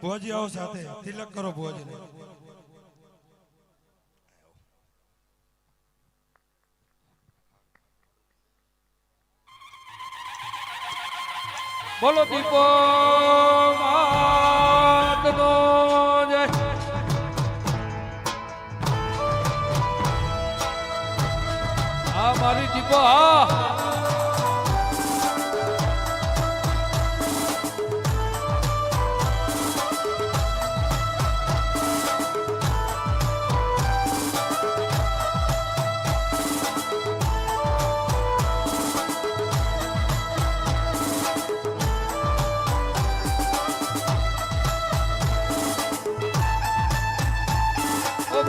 ભુવાજી આવો સાથે તિલક કરો ભુવાજીને. બોલો દીપો માતનો જય. આ મારી દીપો હા.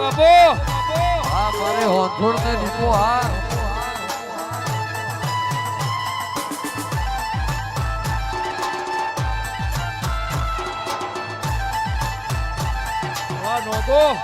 બાપો. હા મારે હોંથોડ ને દીપો હા. વાહ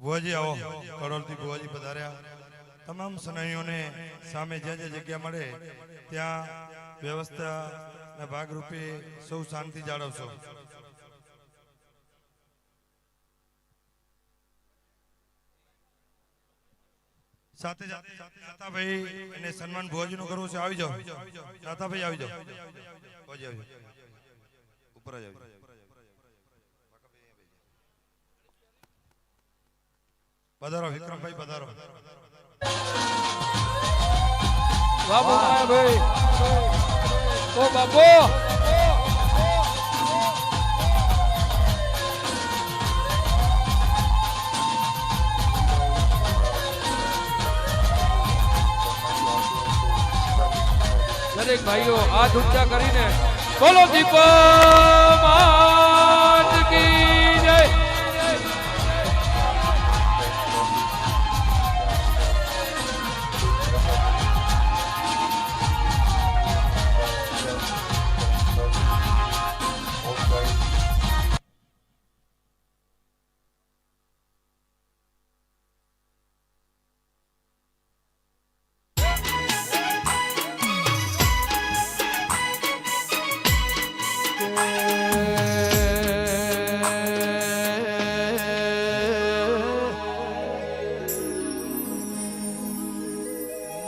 ભુવાજી આવો, કરોડથી ભુવાજી પધાર્યા. તમામ સનાઈઓને સામે જ્યાં જ્યાં જગ્યા મળે, ત્યાં વ્યવસ્થાના ભાગરૂપે સૌ શાંતિ જાળવશો. સાથે દાતાભાઈ અને સન્માન ભુવાજીનું કરવું છે. આવી જાઓ. દાતાભાઈ આવી જાઓ. ઉપર જ આવી પધારો વિક્રમભાઈ પધારો. બાબુ ભાઈ. ઓ બાબુ. દરેક ભાઈઓ હાથ ઊંચા કરીને બોલો દીપ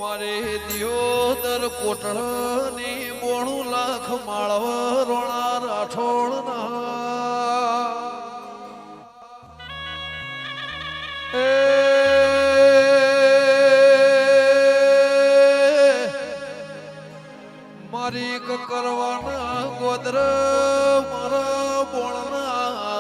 મારે દિયોદર કોટળની બોણું લાખ માળવ રોણા રાઠોડ મારી કરવાના ગોદર મારા બોણના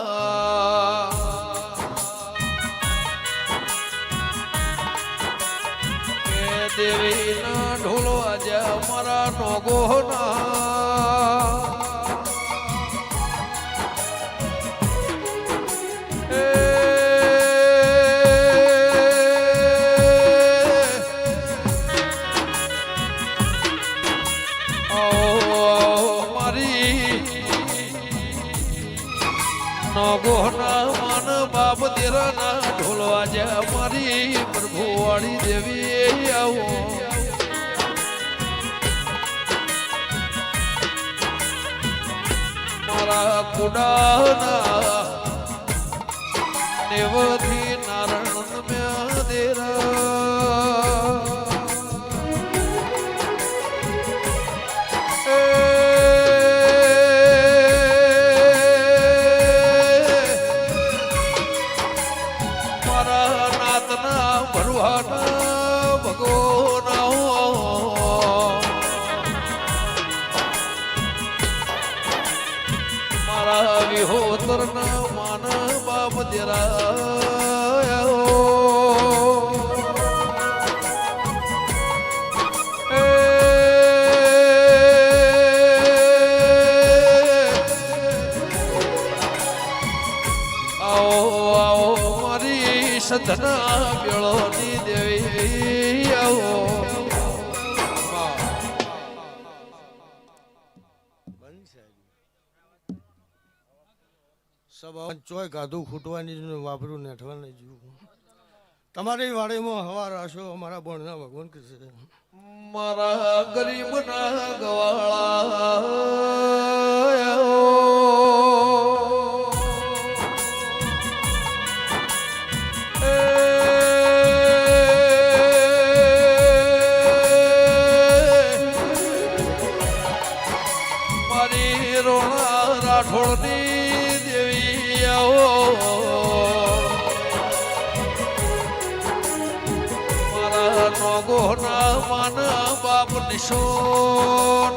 નોગોના માન બાપ દેરાના ઢોલવા મારી પ્રભુ વાળી દેવી આવો. મારા કુડાના નેવથી મારી હોતર ના માન બાપ જરા આવો આવો મારી સધના બેળોની દેવી આવો. સભા ચોય ગાધું ખૂટવાની વાપરું નેઠવાની જીવું. તમારી વાડીમાં હવા રાશો અમારા બોણના ભગવાન કૃષ્ણ મારા ગરીબના ગવાળા માન બાપ નિશોન